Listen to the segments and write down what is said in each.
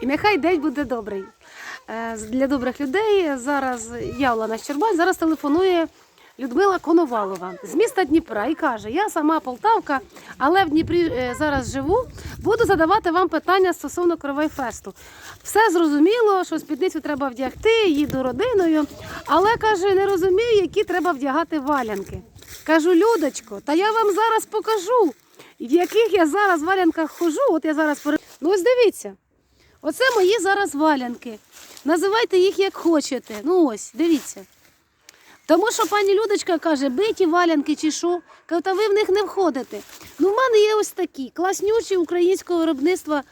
І нехай день буде добрий. Е, Для добрих людей зараз я Олена Щербань, зараз телефонує Людмила Коновалова з міста Дніпра і каже: Я сама Полтавка, але в Дніпрі е, зараз живу. Буду задавати вам питання стосовно Кровайфесту. Все зрозуміло, що спідницю треба вдягти, їду родиною, але каже, не розумію, які треба вдягати валянки. Кажу, Людочко, та я вам зараз покажу, в яких я зараз валянках хожу. От я зараз. Ну ось дивіться. Оце мої зараз валянки. Називайте їх як хочете. Ну ось, дивіться. Тому що пані Людочка каже, биті валянки чи що, Кажу, та ви в них не входите. Ну, в мене є ось такі класнючі українського виробництва.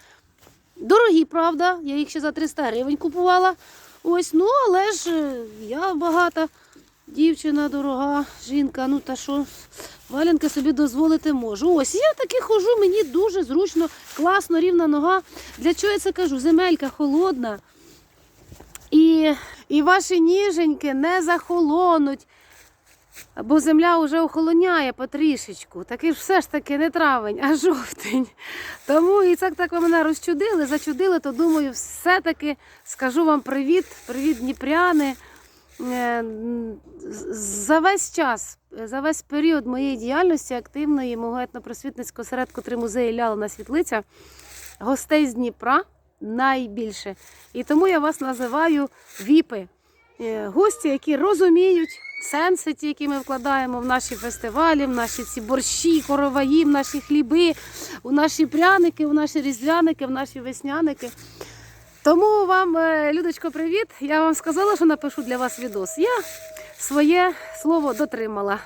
Дорогі, правда, я їх ще за 300 гривень купувала. Ось, ну, але ж е, я багата дівчина, дорога жінка. Ну та що, валянки собі дозволити можу. Ось я таки хожу, мені дуже зручно, класно, рівна нога. Для чого я це кажу? Земелька холодна. І, і ваші ніженьки не захолонуть, бо земля вже охолоняє потрішечку. Таки ж все ж таки не травень, а жовтень. Тому і так так ви мене розчудили, зачудили, то думаю, все-таки скажу вам привіт, привіт, Дніпряни. Е, За весь час, за весь період моєї діяльності активної мого етнопросвітницького середку три музеї Лялина Світлиця, гостей з Дніпра найбільше. І тому я вас називаю віпи. Е, Гості, які розуміють сенси, ті, які ми вкладаємо в наші фестивалі, в наші ці борщі, короваї, в наші хліби, у наші пряники, у наші різдвяники, в наші весняники. Тому вам, е, Людочко, привіт. Я вам сказала, що напишу для вас відос. Я своє слово дотримала.